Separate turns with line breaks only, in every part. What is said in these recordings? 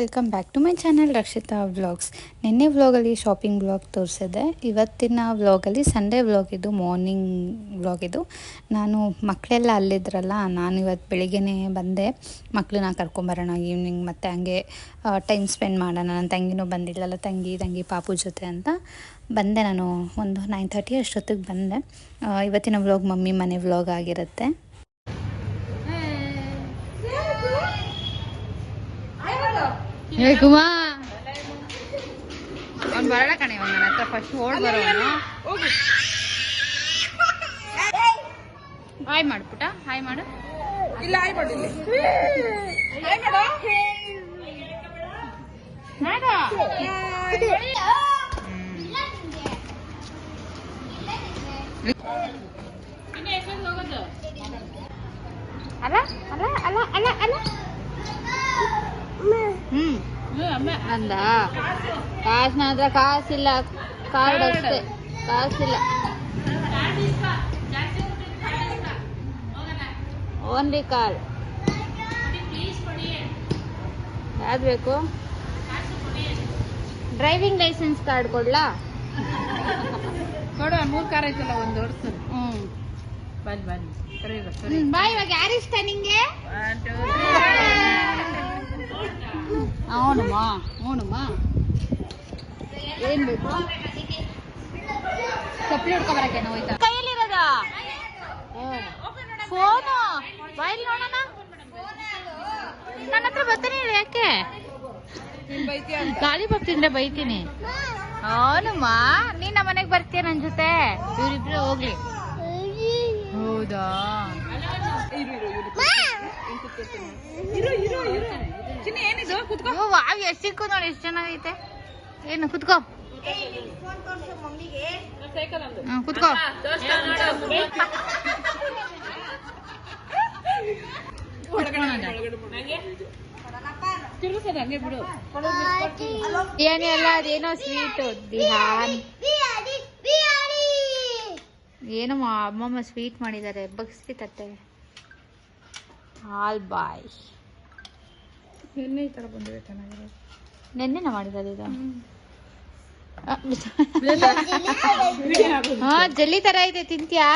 Welcome back to my channel Rakshita vlogs ನಿನ್ನೆ ವ್ಲಾಗಲ್ಲಿ shopping vlog ತೋರಿಸಿದೆ ಇವತ್ತಿನ ವ್ಲಾಗಲ್ಲಿ ಸಂಡೇ ವ್ಲಾಗ್ ಇದು ಮಾರ್ನಿಂಗ್ ವ್ಲಾಗ್ ಇದು. ನಾನು ಮಕ್ಕಳೆಲ್ಲ ಅಲ್ಲಿದ್ರಲ್ಲ, ನಾನು ಇವತ್ತು ಬೆಳಿಗ್ಗೆನೇ ಬಂದೆ. ಮಕ್ಕಳನ್ನ ಕರ್ಕೊಂಬರೋಣ ಈವ್ನಿಂಗ್ ಮತ್ತು ಹಂಗೆ ಟೈಮ್ ಸ್ಪೆಂಡ್ ಮಾಡೋಣ. ನನ್ನ ತಂಗಿನೂ ಬಂದಿಲ್ಲಲ್ಲ, ತಂಗಿ ತಂಗಿ, ಪಾಪು ಜೊತೆ ಅಂತ ಬಂದೆ ನಾನು. ಒಂದು ನೈನ್ ಥರ್ಟಿ ಅಷ್ಟೊತ್ತಿಗೆ ಬಂದೆ. ಇವತ್ತಿನ ವ್ಲಾಗ್ ಮಮ್ಮಿ ಮನೆ ವ್ಲಾಗ್ ಆಗಿರುತ್ತೆ.
ಏ ಕುಮಾ ಅವ್ನು ಬರಲ್ಲ ಕಣೆ ಇವಾಗ ನನ್ನ ಹತ್ರ ಫಸ್ಟ್ ಓಡ್ ಬರೋನು ಹಾಯ್ ಮಾಡು ಪುಟ ಹಾಯ್ ಮಾಡು.
ಇಲ್ಲ ಆಯ್ ಮಾಡಿಲ್ಲ
ಮಾಡು. ಅಲ್ಲ ಅಲ್ಲ ಅಲ್ಲ ಅಲ್ಲ ಅಲ್ಲ. ಹ್ಮ್. ಅಂದ. ಕಾಸು ನನ್ನ ಹತ್ರ ಕಾಸಿಲ್ಲ ಕಾರ್ಡ್ ಅಷ್ಟೇ. ಕಾಸಿಲ್ಲ. ಓನ್ಲಿ ಕಾರ್ಡ್ ಯಾವ್ದು ಬೇಕು? ಡ್ರೈವಿಂಗ್ ಲೈಸೆನ್ಸ್ ಕಾರ್ಡ್ ಕೊಡ್ಲಾ?
ಕೊಡ ಮೂರ್ ಕಾರ್ ಐತಲ್ಲ ಒಂದು ವರ್ಷ
ಹ್ಮ್.
ಬನ್ನಿ ಬನ್ನಿ. ಸರಿ ಸರಿ.
ಬಾ ಇವಾಗ. ಯಾರಿಷ್ಟ ನಿಂಗೆ? ಅವನಮ್ಮ ಅವನಮ್ಮ ಏನ್ ಬೇಕು? ಚಪ್ಪಲಿ ಹೊಡ್ಕೊಬರಕ್ಕೆ ಹೋಯ್ತಾ? ಕೈಯಲ್ಲಿರೋದ? ಫೋನು? ಬಾಯಲ್ಲಿ ನೋಡೋಣ. ನನ್ನ ಹತ್ರ ಬರ್ತೀನಿ ಯಾಕೆ? ಗಾಳಿ ಬರ್ತೀನಿ ಬೈತೀನಿ. ಅವನಮ್ಮ ನೀನ್ ನಮ್ಮ ಮನೆಗೆ ಬರ್ತೀಯ ನನ್ ಜೊತೆ? ಇವ್ರಿಬ್ರು ಹೋಗ್ಲಿ. ಹೌದಾ?
ಇರು ಇರು ಇರು ಚಿನ್ನ ಏನಿದು? ಕುತ್ಕೋ.
ಓ ವಾವ್ ಎಷ್ಟು ಸಿಕ್ಕು ನೋಡಿ ಎಷ್ಟು ಚೆನ್ನಾಗೈತೆ. ಏನು ಕುತ್ಕೋ. ಕುತ್ಕೋ. ಏನೇ ಅಲ್ಲ ಅದೇನೋ ಸ್ವೀಟ್ ದಿಹಾನ್. ಏನೋ ಮಾ- ಅಮ್ಮಮ್ಮ ಸ್ವೀಟ್ ಮಾಡಿದ್ದಾರೆ ಬಗ್ಸ್ತಿ ತಟ್ಟೆ ಹಾಲ್ ಬಾಯ್.
ನಿನ್ನೆ ಈ ತರ ಬಂದಿದೆ ಚೆನ್ನಾಗಿರೋದು
ನೆನ್ನೆನ ಮಾಡಿದ್ದಾರೆ ಇದು? ಹಾ ಜಲ್ಲಿ ತರ ಇದೆ ತಿಂತ್ಯಾ?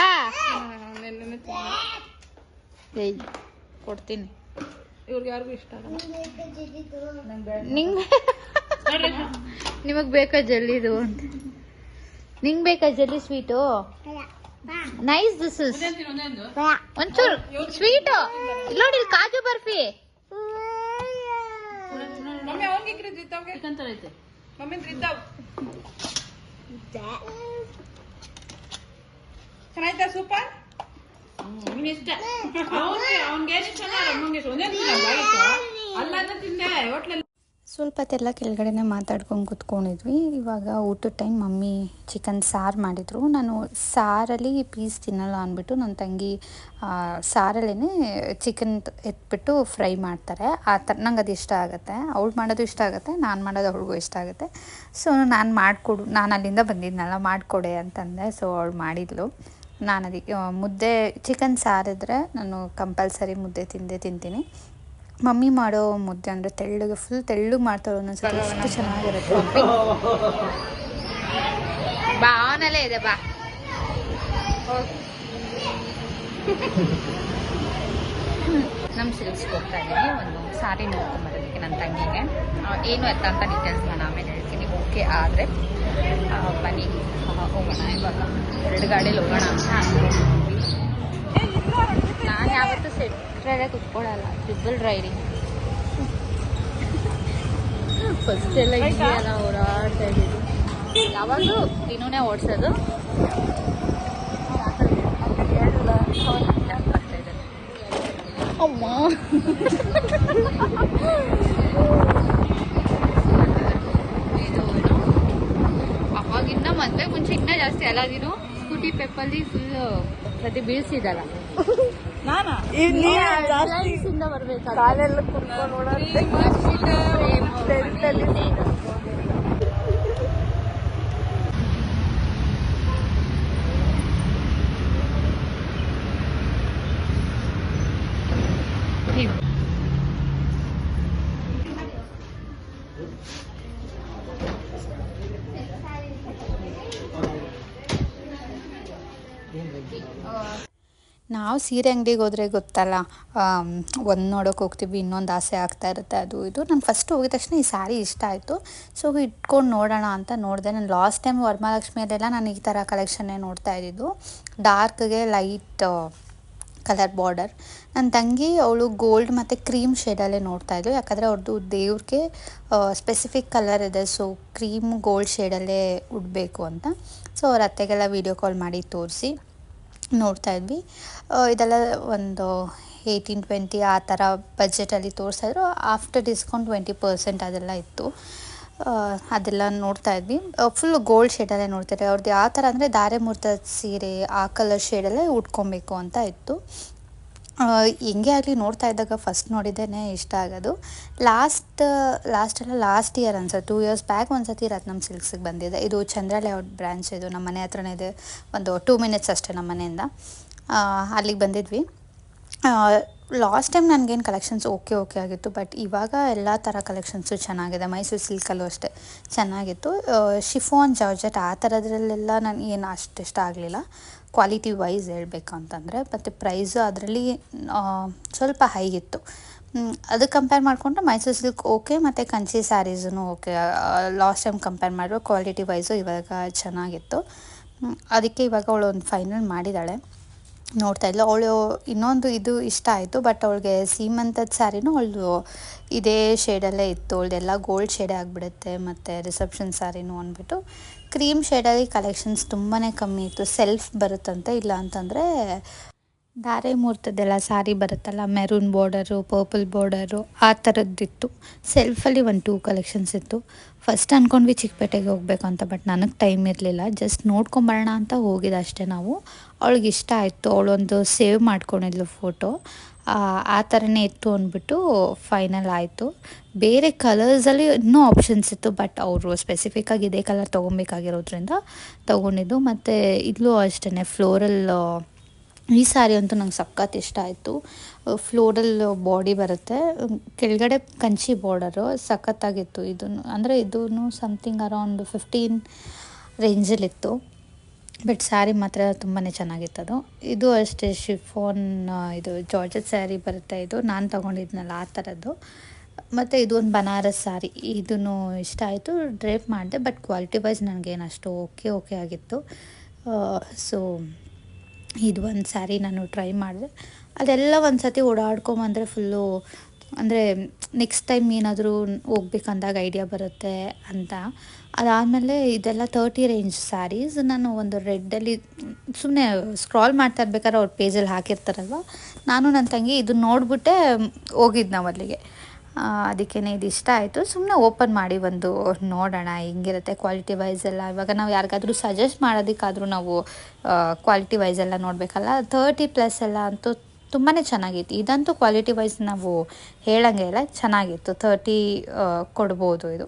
ಕೊಡ್ತೀನಿ.
ಇವ್ರಿಗೆ ಯಾರಿಗೂ ಇಷ್ಟ ಆಗಲ್ಲ.
ನಿಂಗ್ ನಿಮಗ್ ಬೇಕಾ ಜಲ್ಲಿದು ಅಂತ? ನಿಂಗ್ ಬೇಕಾ jelly sweet? Nice this is ಒಂಚೂರು ಸ್ವೀಟ್ ನೋಡಿ ಇಲ್ಲಿ ಕಾಜು ಬರ್ಫಿ. ಐತೆ.
ಚೆನ್ನಾಯ್ತಾ ಸೂಪರ್ ಇಷ್ಟ. ಅವ್ನಿಗೆ ಒಂದೇ ಅಲ್ಲ ತಿಂದೆ ಹೋಟ್ಲಲ್ಲಿ.
ಸ್ವಲ್ಪ ಕೆಳಗಡೆನೆ ಮಾತಾಡ್ಕೊಂಡು ಕುತ್ಕೊಂಡಿದ್ವಿ. ಇವಾಗ ಊಟದ ಟೈಮ್ ಮಮ್ಮಿ ಚಿಕನ್ ಸಾರು ಮಾಡಿದರು. ನಾನು ಸಾರಲ್ಲಿ ಪೀಸ್ ತಿನ್ನಲ್ಲ ಅಂದ್ಬಿಟ್ಟು ನನ್ನ ತಂಗಿ ಸಾರಲ್ಲೇ ಚಿಕನ್ ಎತ್ಬಿಟ್ಟು ಫ್ರೈ ಮಾಡ್ತಾರೆ. ಆ ಥರ ನಂಗೆ ಅದು ಇಷ್ಟ ಆಗುತ್ತೆ. ಅವಳು ಮಾಡೋದು ಇಷ್ಟ ಆಗುತ್ತೆ, ನಾನು ಮಾಡೋದು ಅವಳಿಗೂ ಇಷ್ಟ ಆಗುತ್ತೆ. ಸೊ ನಾನು ಮಾಡಿಕೊಡು, ನಾನು ಅಲ್ಲಿಂದ ಬಂದಿದ್ನಲ್ಲ, ಮಾಡಿಕೊಡೆ ಅಂತಂದೆ. ಸೊ ಅವಳು ಮಾಡಿದ್ಲು. ನಾನು ಅದಕ್ಕೆ ಮುದ್ದೆ ಚಿಕನ್ ಸಾರಿದ್ರೆ ನಾನು ಕಂಪಲ್ಸರಿ ಮುದ್ದೆ ತಿಂದೇ ತಿಂತೀನಿ. ಮಮ್ಮಿ ಮಾಡೋ ಮುದ್ದೆ ಅಂದರೆ ತೆಳ್ಳಗೆ ಫುಲ್ ತೆಳ್ಳಗೆ ಮಾಡ್ತಾರೋ ಒಂದೊಂದ್ಸತಿ. ಎಷ್ಟು ಚೆನ್ನಾಗಿರುತ್ತೆ.
ಬಾ ಅವನಲ್ಲೇ ಇದೆ ಬಾ. ನಮ್ಮ ಸಿಲ್ಕ್ಸ್ಗೆ ಹೋಗ್ತಾ ಇದ್ದೀನಿ. ಒಂದು ಸಾರಿ ನೋಡ್ಕೊಂಬರೋದಕ್ಕೆ ನನ್ನ ತಂಗಿಗೆ. ಆ, ಏನು ಎತ್ತ ಅಂತ ಡೀಟೇಲ್ಸ್ ನಾನು ಆಮೇಲೆ ಹೇಳ್ತೀನಿ. ಓಕೆ ಆದರೆ ಬನ್ನಿ. ಹೋಗೋಣ ಇವಾಗ. ಎರಡು ಗಾಡೀಲಿ ಹೋಗೋಣ ಅಂತ. ನಾನು ಯಾವತ್ತೂ ಸೆಟ್ರಲ್ಲೇ ಕುತ್ಕೊಳ್ಳಲ್ಲ ಟ್ರಿಬಲ್ ರೈಡಿಂಗ್ ಫಸ್ಟ್ ಎಲ್ಲ ಇದೆಯಲ್ಲ ಓಡಾಡ್ತಾ ಇದ್ದೀವಿ. ಯಾವಾಗಲೂ ಇನ್ನೂನೇ ಓಡಿಸೋದು. ಅಮ್ಮ? ಅವಾಗಿನ್ನ ಮದ್ವೆ ಮುಂಚೆ ಇನ್ನ ಜಾಸ್ತಿ ಅಲ್ಲ ನೀನು ಸ್ಕೂಟಿ ಪೆಪ್ಪಲ್ಲಿ ಫುಲ್ ಪ್ರತಿ ಬೀಳ್ಸಿದಲ್ಲ.
ನಾನಾ
ಕುತ್ಕೊಂಡು ಬರ್ಬೇಕಾದ್ರೆ
ನಾವು ಸೀರೆ ಅಂಗಡಿಗೆ ಹೋದರೆ ಗೊತ್ತಲ್ಲ ಒಂದು ನೋಡೋಕೆ ಹೋಗ್ತೀವಿ, ಇನ್ನೊಂದು ಆಸೆ ಆಗ್ತಾ ಇರುತ್ತೆ, ಅದು ಇದು. ನಾನು ಫಸ್ಟ್ ಹೋಗಿದ ತಕ್ಷಣ ಈ ಸ್ಯಾರಿ ಇಷ್ಟ ಆಯಿತು. ಸೊ ಇಟ್ಕೊಂಡು ನೋಡೋಣ ಅಂತ ನೋಡಿದೆ. ನಾನು ಲಾಸ್ಟ್ ಟೈಮ್ ವರಮಹಾಲಕ್ಷ್ಮಿಯಲ್ಲೆಲ್ಲ ನಾನು ಈ ಥರ ಕಲೆಕ್ಷನ್ನೇ ನೋಡ್ತಾ ಇದ್ದಿದ್ದು. ಡಾರ್ಕ್ಗೆ ಲೈಟ್ ಕಲರ್ ಬಾರ್ಡರ್ ನನ್ನ ತಂಗಿ ಅವಳು ಗೋಲ್ಡ್ ಮತ್ತು ಕ್ರೀಮ್ ಶೇಡಲ್ಲೇ ನೋಡ್ತಾ ಇದ್ಳು ಯಾಕಂದರೆ ಅವ್ರದ್ದು ದೇವ್ರಿಗೆ ಸ್ಪೆಸಿಫಿಕ್ ಕಲರ್ ಇದೆ. ಸೊ ಕ್ರೀಮ್ ಗೋಲ್ಡ್ ಶೇಡಲ್ಲೇ ಉಡಬೇಕು ಅಂತ. ಸೊ ಅವ್ರ ಅತ್ತೆಗೆಲ್ಲ ವೀಡಿಯೋ ಕಾಲ್ ಮಾಡಿ ತೋರಿಸಿ. ನೋಡ್ತಾ ಇದ್ವಿ. ಇದೆಲ್ಲ ಒಂದು ಏಯ್ಟೀನ್ ಟ್ವೆಂಟಿ ಆ ಥರ ಬಜೆಟಲ್ಲಿ ತೋರಿಸಿದ್ರು ಆಫ್ಟರ್ ಡಿಸ್ಕೌಂಟ್ ಟ್ವೆಂಟಿ ಪರ್ಸೆಂಟ್ ಅದೆಲ್ಲ ಇತ್ತು. ಅದೆಲ್ಲ ನೋಡ್ತಾ ಇದ್ವಿ. ಫುಲ್ ಗೋಲ್ಡ್ ಶೇಡಲ್ಲೇ ನೋಡ್ತಾರೆ ಅವ್ರದ್ದು ಯಾವ ಥರ ಅಂದರೆ ದಾರೆ ಮುರ್ತದ ಸೀರೆ, ಆ ಕಲರ್ ಶೇಡಲ್ಲೇ ಉಟ್ಕೊಬೇಕು ಅಂತ ಇತ್ತು. ಹೆಂಗೆ ಆಗಲಿ ನೋಡ್ತಾ ಇದ್ದಾಗ ಫಸ್ಟ್ ನೋಡಿದ್ದೇನೆ ಇಷ್ಟ ಆಗೋದು. ಲಾಸ್ಟ್ ಲಾಸ್ಟೆಲ್ಲ ಲಾಸ್ಟ್ ಇಯರ್ ಅನ್ಸುತ್ತೆ. ಟೂ ಇಯರ್ಸ್ ಬ್ಯಾಕ್ ಒಂದು ಸತಿ ರತ್ನಂ ಸಿಲ್ಕ್ಸಿಗೆ ಬಂದಿದೆ. ಇದು ಚಂದ್ರ ಲೇಔಟ್ ಬ್ರ್ಯಾಂಚ್ ಇದು. ನಮ್ಮ ಮನೆ ಹತ್ರನೇ ಇದೆ. ಒಂದು ಟೂ ಮಿನಿಟ್ಸ್ ಅಷ್ಟೇ ನಮ್ಮ ಮನೆಯಿಂದ. ಅಲ್ಲಿಗೆ ಬಂದಿದ್ವಿ. ಲಾಸ್ಟ್ ಟೈಮ್ ನನಗೇನು ಕಲೆಕ್ಷನ್ಸ್ ಓಕೆ ಓಕೆ ಆಗಿತ್ತು. ಬಟ್ ಇವಾಗ ಎಲ್ಲ ಥರ ಕಲೆಕ್ಷನ್ಸು ಚೆನ್ನಾಗಿದೆ. ಮೈಸೂರು ಸಿಲ್ಕಲ್ಲೂ ಅಷ್ಟೇ ಚೆನ್ನಾಗಿತ್ತು. ಶಿಫೋನ್ ಜಾರ್ಜೆಟ್ ಆ ಥರದ್ರಲ್ಲೆಲ್ಲ ನನಗೆ ಏನು ಅಷ್ಟು ಇಷ್ಟ ಆಗಲಿಲ್ಲ. ಕ್ವಾಲಿಟಿ ವೈಸ್ ಹೇಳ್ಬೇಕು ಅಂತಂದರೆ ಮತ್ತು ಪ್ರೈಸು ಅದರಲ್ಲಿ ಸ್ವಲ್ಪ ಹೈ ಇತ್ತು. ಅದು ಕಂಪೇರ್ ಮಾಡಿಕೊಂಡ್ರೆ ಮೈಸೂರು ಸಿಲ್ಕ್ ಓಕೆ ಮತ್ತು ಕಂಚಿ ಸ್ಯಾರೀಸೂ ಓಕೆ ಲಾಸ್ಟ್ ಟೈಮ್ ಕಂಪೇರ್ ಮಾಡಿರೋ ಕ್ವಾಲಿಟಿ ವೈಸು ಇವಾಗ ಚೆನ್ನಾಗಿತ್ತು. ಅದಕ್ಕೆ ಇವಾಗ ಅವಳು ಒಂದು ಫೈನಲ್ ಮಾಡಿದ್ದಾಳೆ ನೋಡ್ತಾ ಇಲ್ಲ ಅವಳು ಇನ್ನೊಂದು ಇದು ಇಷ್ಟ ಆಯಿತು ಬಟ್ ಅವಳಿಗೆ ಸೀಮಂತದ ಸ್ಯಾರಿನೂ ಅವಳು ಇದೇ ಶೇಡಲ್ಲೇ ಇತ್ತು. ಅವಳದೆಲ್ಲ ಗೋಲ್ಡ್ ಶೇಡೇ ಆಗಿಬಿಡುತ್ತೆ, ಮತ್ತು ರಿಸೆಪ್ಷನ್ ಸ್ಯಾರಿನೂ ಅಂದ್ಬಿಟ್ಟು. ಕ್ರೀಮ್ ಶೇಡಲ್ಲಿ ಕಲೆಕ್ಷನ್ಸ್ ತುಂಬಾ ಕಮ್ಮಿ ಇತ್ತು. ಸೆಲ್ಫ್ ಬರುತ್ತಂತೆ ಇಲ್ಲ ಅಂತಂದರೆ ಧಾರೆ ಮುಹೂರ್ತದ್ದೆಲ್ಲ ಸಾರಿ ಬರುತ್ತಲ್ಲ ಮೆರೂನ್ ಬಾರ್ಡರು ಪರ್ಪಲ್ ಬಾರ್ಡರು ಆ ಥರದ್ದಿತ್ತು ಸೆಲ್ಫಲ್ಲಿ ಒಂದು ಟೂ ಕಲೆಕ್ಷನ್ಸ್ ಇತ್ತು. ಫಸ್ಟ್ ಅಂದ್ಕೊಂಡ್ವಿ ಚಿಕ್ಕಪೇಟೆಗೆ ಹೋಗಬೇಕು ಅಂತ ಬಟ್ ನನಗೆ ಟೈಮ್ ಇರಲಿಲ್ಲ. ಜಸ್ಟ್ ನೋಡ್ಕೊಂಬರೋಣ ಅಂತ ಹೋಗಿದ್ದು ಅಷ್ಟೇ ನಾವು. ಅವಳಿಗೆ ಇಷ್ಟ ಆಯಿತು. ಅವಳೊಂದು ಸೇವ್ ಮಾಡ್ಕೊಂಡಿದ್ಲು ಫೋಟೋ ಆ ಥರನೇ ಇತ್ತು ಅಂದ್ಬಿಟ್ಟು ಫೈನಲ್ ಆಯಿತು. ಬೇರೆ ಕಲರ್ಸಲ್ಲಿ ಇನ್ನೂ ಆಪ್ಷನ್ಸ್ ಇತ್ತು ಬಟ್ ಅವರು ಸ್ಪೆಸಿಫಿಕ್ಕಾಗಿ ಇದೇ ಕಲರ್ ತೊಗೊಬೇಕಾಗಿರೋದ್ರಿಂದ ತೊಗೊಂಡಿದ್ದು. ಮತ್ತು ಇಲ್ಲೂ ಅಷ್ಟೇ ಫ್ಲೋರಲ್ ಈ ಸ್ಯಾರಿ ಅಂತೂ ನಂಗೆ ಸಖತ್ ಇಷ್ಟ ಆಯಿತು. ಫ್ಲೋರಲ್ ಬಾಡಿ ಬರುತ್ತೆ. ಕೆಳಗಡೆ ಕಂಚಿ ಬಾರ್ಡರು ಸಖತ್ತಾಗಿತ್ತು. ಇದನ್ನು, ಅಂದರೆ ಇದೂ ಸಮಥಿಂಗ್ ಅರೌಂಡ್ ಫಿಫ್ಟೀನ್ ರೇಂಜಲ್ಲಿತ್ತು ಬಟ್ ಸ್ಯಾರಿ ಮಾತ್ರ ತುಂಬಾ ಚೆನ್ನಾಗಿತ್ತದು. ಇದು ಅಷ್ಟೇ ಶಿಫೋನ್ ಇದು ಜಾರ್ಜೆಟ್ ಸ್ಯಾರಿ ಬರುತ್ತೆ ಇದು. ನಾನು ತೊಗೊಂಡಿದ್ನಲ್ಲ ಆ ಥರದ್ದು ಮತ್ತು ಇದು ಒಂದು ಬನಾರಸ್ ಸ್ಯಾರಿ. ಇದೂ ಇಷ್ಟ ಆಯಿತು, ಡ್ರೇಪ್ ಮಾಡಿದೆ, ಬಟ್ ಕ್ವಾಲಿಟಿ ವೈಸ್ ನನಗೇನು ಅಷ್ಟು ಓಕೆ ಓಕೆ ಆಗಿತ್ತು. ಸೊ, ಇದು ಒಂದು ಸ್ಯಾರಿ ನಾನು ಟ್ರೈ ಮಾಡಿದೆ. ಅದೆಲ್ಲ ಒಂದು ಸತಿ ಓಡಾಡ್ಕೊಂಬಂದರೆ ಫುಲ್ಲು ಅಂದರೆ ನೆಕ್ಸ್ಟ್ ಟೈಮ್ ಏನಾದರೂ ಹೋಗ್ಬೇಕಂದಾಗ ಐಡಿಯಾ ಬರುತ್ತೆ ಅಂತ. ಅದಾದಮೇಲೆ ಇದೆಲ್ಲ ತರ್ಟಿ ರೇಂಜ್ ಸ್ಯಾರೀಸ್ ನಾನು ಒಂದು ರೆಡ್ಡಲ್ಲಿ ಸುಮ್ಮನೆ ಸ್ಕ್ರಾಲ್ ಮಾಡ್ತಾ ಇರ್ಬೇಕಾದ್ರೆ ಅವ್ರ ಪೇಜಲ್ಲಿ ಹಾಕಿರ್ತಾರಲ್ವ? ನಾನು ನನ್ನ ತಂಗಿ ಇದನ್ನ ನೋಡಿಬಿಟ್ಟೆ ಹೋಗಿದ್ದು ನಾವು ಅಲ್ಲಿಗೆ. ಅದಕ್ಕೇ ಇದು ಇಷ್ಟ ಆಯಿತು. ಸುಮ್ಮನೆ ಓಪನ್ ಮಾಡಿ ಒಂದು ನೋಡೋಣ ಹೆಂಗಿರುತ್ತೆ ಕ್ವಾಲಿಟಿ ವೈಸ್ ಎಲ್ಲ. ಇವಾಗ ನಾವು ಯಾರಿಗಾದರೂ ಸಜೆಸ್ಟ್ ಮಾಡೋದಕ್ಕಾದರೂ ನಾವು ಕ್ವಾಲಿಟಿ ವೈಸ್ ಎಲ್ಲ ನೋಡಬೇಕಲ್ಲ. ತರ್ಟಿ ಪ್ಲಸ್ ಎಲ್ಲ ಅಂತೂ ತುಂಬಾ ಚೆನ್ನಾಗಿತ್ತು ಇದಂತೂ ಕ್ವಾಲಿಟಿ ವೈಸ್ ನಾವು ಹೇಳಂಗೆ ಇಲ್ಲ, ಚೆನ್ನಾಗಿತ್ತು. ತರ್ಟಿ ಕೊಡ್ಬೋದು ಇದು.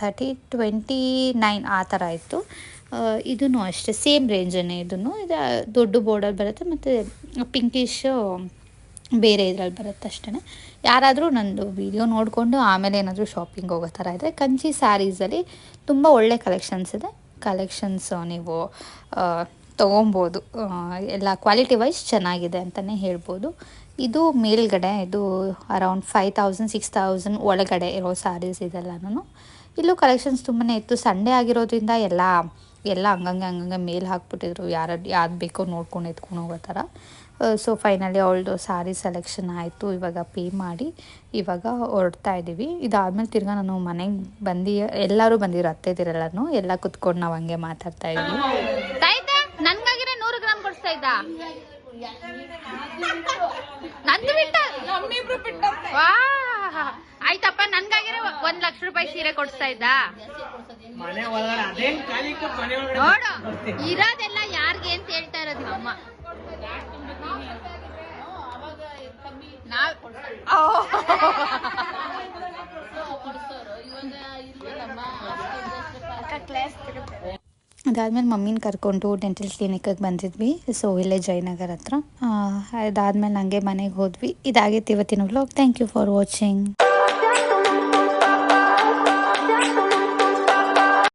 ಥರ್ಟಿ ಟ್ವೆಂಟಿ ನೈನ್ ಆ ಥರ ಇತ್ತು. ಇದೂ ಅಷ್ಟೇ ಸೇಮ್ ರೇಂಜನ್ನೇ ಇದನ್ನು ಇದು ದೊಡ್ಡ ಬೋರ್ಡರ್ ಬರುತ್ತೆ, ಮತ್ತು ಪಿಂಕಿಶ್ ಬೇರೆ ಇದ್ರಲ್ಲಿ ಬರುತ್ತೆ ಅಷ್ಟೇ ಯಾರಾದರೂ ನಂದು ವಿಡಿಯೋ ನೋಡಿಕೊಂಡು ಆಮೇಲೆ ಏನಾದರೂ ಶಾಪಿಂಗ್ ಹೋಗೋ ಥರ ಇದ್ದರೆ ಕಂಚಿ ಸ್ಯಾರೀಸಲ್ಲಿ ತುಂಬ ಒಳ್ಳೆ ಕಲೆಕ್ಷನ್ಸ್ ಇದೆ. ಕಲೆಕ್ಷನ್ಸ್ ನೀವು ತೊಗೊಬೋದು. ಎಲ್ಲ ಕ್ವಾಲಿಟಿ ವೈಸ್ ಚೆನ್ನಾಗಿದೆ ಅಂತಲೇ ಹೇಳ್ಬೋದು. ಇದು ಮೇಲ್ಗಡೆ, ಇದು around five thousand six thousand ಒಳಗಡೆ ಇರೋ ಸ್ಯಾರೀಸ್ ಇದೆಲ್ಲನೂ ಇಲ್ಲೂ ಕಲೆಕ್ಷನ್ಸ್ ತುಂಬಾ ಇತ್ತು. ಸಂಡೇ ಆಗಿರೋದ್ರಿಂದ ಎಲ್ಲ ಎಲ್ಲ ಹಂಗಂಗೆ ಹಂಗಂಗೆ ಮೇಲೆ ಹಾಕ್ಬಿಟ್ಟಿದ್ರು. ಯಾರು ಯಾವ್ದು ಬೇಕೋ ನೋಡ್ಕೊಂಡು ಎತ್ಕೊಂಡು ಹೋಗೋ ಥರ. ಸೊ ಫೈನಲಿ ಅವಳದು ಸ್ಯಾರಿ ಸೆಲೆಕ್ಷನ್ ಆಯಿತು. ಇವಾಗ ಪೇ ಮಾಡಿ ಇವಾಗ ಹೊರಡ್ತಾ ಇದ್ದೀವಿ ಇದಾದಮೇಲೆ ತಿರ್ಗಾ ನಾನು ಮನೆಗೆ ಬಂದು ಎಲ್ಲರೂ ಬಂದಿರೋ ಅತ್ತೆದಿರೆಲ್ಲರೂ ಎಲ್ಲ ಕುತ್ಕೊಂಡು ನಾವು ಹಂಗೆ ಮಾತಾಡ್ತಾ
ನನ್ಗಾಗಿರ ಇದ್ದ? ನಂದು ಬಿಟ್ಟ?
ನಮ್ಮಿಬ್ರು ಬಿಟ್ಟು
ವಾ ಆಯ್ತಪ್ಪ ನನ್ಗಾಗಿರ ಒಂದ್ ಲಕ್ಷ ರೂಪಾಯಿ ಸೀರೆ ಕೊಡ್ಸ್ತಾ ಇದ್ದ? ನೋಡು ಇರೋದೆಲ್ಲ ಯಾರ್ಗೆ ಅಂತ ಹೇಳ್ತಾ ಇರೋದು ಅಮ್ಮ ನಾವ್
ಅದಾದಮೇಲೆ ಮಮ್ಮಿನ ಕರ್ಕೊಂಡು ಡೆಂಟಲ್ ಕ್ಲಿನಿಕ್ಕಿಗೆ ಬಂದಿದ್ವಿ. ಸೊ ಇಲ್ಲೇ ಜಯನಗರ್ ಹತ್ರ. ಅದಾದಮೇಲೆ ಹಂಗೆ ಮನೆಗೆ ಹೋದ್ವಿ. ಇದಾಗಿತ್ತು ಇವತ್ತಿನ vlog thank you for watching